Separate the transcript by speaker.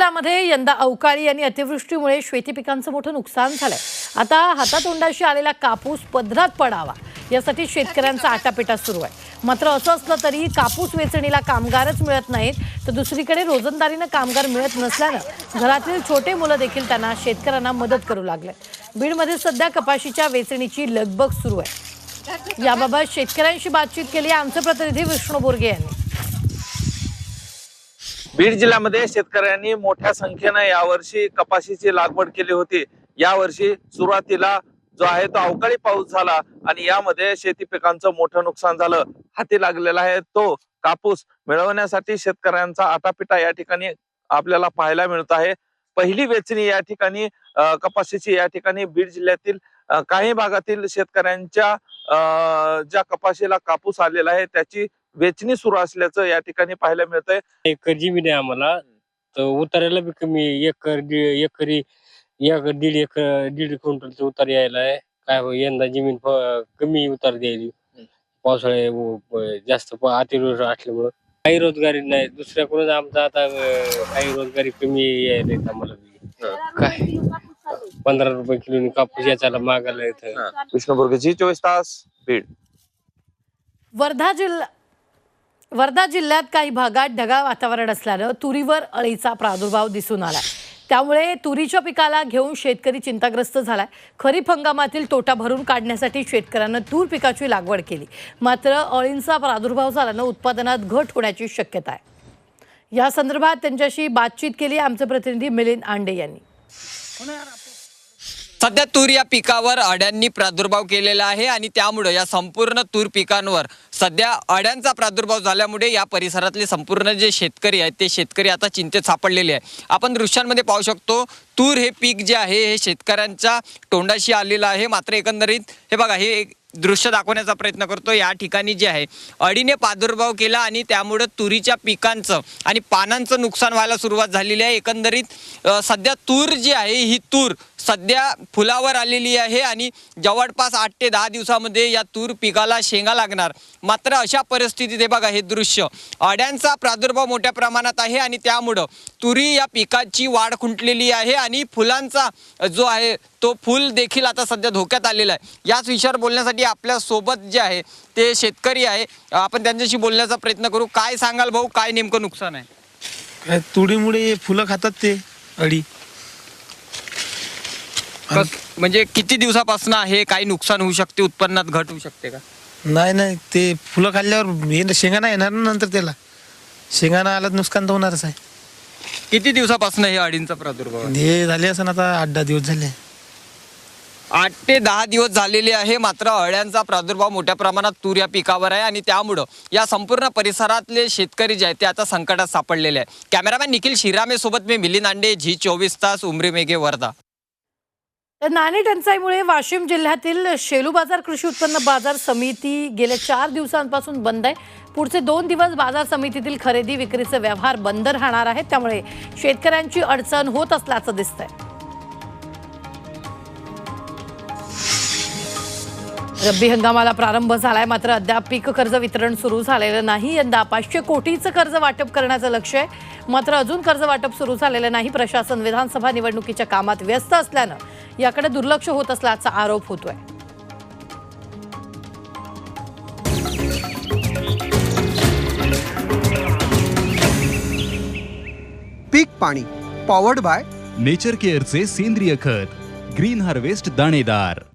Speaker 1: जिल्ह्यामध्ये यंदा अवकाळी आणि अतिवृष्टीमुळे शेती पिकांचं मोठं नुकसान झालंय. आता हातातोंडाशी आलेला कापूस पदरात पडावा यासाठी शेतकऱ्यांचा आटापिटा सुरू आहे. मात्र असं असलं तरी कापूस वेचणीला कामगारच मिळत नाहीत तर दुसरीकडे रोजंदारीनं कामगार मिळत नसल्यानं घरातील छोटे मुलं देखील त्यांना शेतकऱ्यांना मदत करू लागले बीडमध्ये सध्या कपाशीच्या वेचणीची लगबग सुरू आहे. याबाबत शेतकऱ्यांशी बातचीत केली आमचे प्रतिनिधी विष्णू बोरगे यांनी.
Speaker 2: बीड जिल्ह्यामध्ये शेतकऱ्यांनी मोठ्या संख्येनं यावर्षी कपाशीची लागवड केली होती. यावर्षी सुरुवातीला जो आहे तो अवकाळी पाऊस झाला आणि यामध्ये शेती पिकांचं मोठं नुकसान झालं. हाती लागलेला आहे तो कापूस. मिळवण्यासाठी शेतकऱ्यांचा आटापिटा या ठिकाणी आपल्याला पाहायला मिळत आहे. पहिली वेचणी या ठिकाणी कपाशीची या ठिकाणी बीड जिल्ह्यातील काही भागातील शेतकऱ्यांच्या अं, ज्या कपाशीला कापूस आलेला आहे त्याची वेचणी सुरू असल्याचं या ठिकाणी पाहायला मिळतंय.
Speaker 3: एकर जमीन आहे आम्हाला. तर उतारायला बी कमी आहे. एकर दीड एकरी एक दीड एकर दीड क्विंटलचा उतार यायला आहे. काय हो यंदा जमीन फ- कमी उतार द्यायली पावसाळे व- व- जास्त प- अतिवृष्टी असल्यामुळं. काही रोजगारी नाही. दुसऱ्याकडून आमचा आता अं, काही रोजगारी कमी यायला आहेत आम्हाला. काय? पंधरा रुपये किलो कापूस याच्याला मागायला येतं.
Speaker 2: विष्णू चोवीस तास बीड.
Speaker 1: वर्धा जिल्हा वर्धा जिल्ह्यात काही भागात ढगाळ वातावरण असल्यानं तुरीवर अळीचा प्रादुर्भाव दिसून आलाय. त्यामुळे तुरीच्या पिकाला घेऊन शेतकरी चिंताग्रस्त झालाय. खरीप हंगामातील तोटा भरून काढण्यासाठी शेतकऱ्यांना तूर पिकाची लागवड केली. मात्र अळींचा प्रादुर्भाव झाल्यानं उत्पादनात घट होण्याची शक्यता आहे. या संदर्भात त्यांच्याशी बातचीत केली आमचे प्रतिनिधी मिलिंद आंडे यांनी.
Speaker 4: सध्या तूर या पिकावर अड्यांनी प्रादुर्भाव केलेला आहे आणि त्यामुळे या संपूर्ण तूर पिकांवर सध्या अड्यांचा प्रादुर्भाव झाल्यामुळे या परिसरातले संपूर्ण जे शेतकरी आहेत ते शेतकरी आता चिंतेत सापडलेले आहे आपण दृश्यांमध्ये पाहू शकतो तूर हे पीक जे आहे हे शेतकऱ्यांच्या तोंडाशी आलेलं आहे. मात्र एकंदरीत हे बघा हे एक दृश्य दाखवण्याचा प्रयत्न करतो. या ठिकाणी जे आहे अडीने प्रादुर्भाव केला आणि त्यामुळं तुरीच्या पिकांचं आणि पानांचं नुकसान व्हायला सुरुवात झालेली आहे. एकंदरीत सध्या तूर जी आहे ही तूर सध्या फुलावर आलेली आहे आणि जवळपास आठ ते दहा दिवसामध्ये या तूर पिकाला शेंगा लागणार. मात्र अशा परिस्थितीत हे बघा हे दृश्य अड्यांचा प्रादुर्भाव मोठ्या प्रमाणात आहे आणि त्यामुळं तुरी या पिकाची वाढ खुंटलेली आहे आणि फुलांचा जो आहे तो फुल देखील आता सध्या धोक्यात आलेला आहे. याच विषयावर बोलण्यासाठी आपल्यासोबत जे आहे ते शेतकरी आहे. आपण त्यांच्याशी बोलण्याचा प्रयत्न करू. काय सांगाल भाऊ? काय नेमकं नुकसान आहे?
Speaker 5: काय तुडीमुळे फुलं खातात ते अडी.
Speaker 4: कस- म्हणजे किती दिवसापासून आहे? काही नुकसान होऊ शकते? उत्पन्नात घट होऊ शकते का?
Speaker 5: नाही नाही. ते फुलं खाल्ल्यावर हे शेंगाना येणार ना नंतर त्याला. शेंगाना आला तर नुकसान तर होणारच आहे.
Speaker 4: किती दिवसापासून हे अडींचा प्रादुर्भाव आहे?
Speaker 5: हे झाले असं आता आठ दहा दिवस झाले.
Speaker 4: आठ ते दहा दिवस झालेले आहे. मात्र अळ्यांचा प्रादुर्भाव मोठ्या प्रमाणात तूर या पिकावर आहे आणि त्यामुळं या संपूर्ण परिसरातले शेतकरी जे आहेत ते आता संकटात सापडलेले आहे कॅमेरामॅन निखिल शिरामेसोबत मी मिलिंद आंडे झी चोवीस तास उमरी मेघे वर्धा.
Speaker 1: तर नाणी टंचाईमुळे वाशिम जिल्ह्यातील शेलू बाजार कृषी उत्पन्न बाजार समिती गेल्या चार दिवसांपासून बंद आहे. पुढचे दोन दिवस बाजार समितीतील खरेदी विक्रीचे व्यवहार बंद राहणार आहेत. त्यामुळे शेतकऱ्यांची अडचण होत असल्याचं दिसतंय. रब्बी हंगामाला प्रारंभ झालाय. मात्र अद्याप पीक कर्ज वितरण सुरू झालेलं नाही. यंदा पाचशे कोटीचं कर्ज वाटप करण्याचं लक्ष आहे. मात्र अजून कर्ज वाटप सुरू झालेलं नाही. प्रशासन विधानसभा निवडणुकीच्या कामात व्यस्त असल्यानं याकडे दुर्लक्ष होत असल्याचा आरोप होतोय.
Speaker 6: पीक पाणी पॉवर्ड बाय
Speaker 7: नेचर केअरचे सेंद्रिय खत ग्रीन हार्वेस्ट दाणेदार.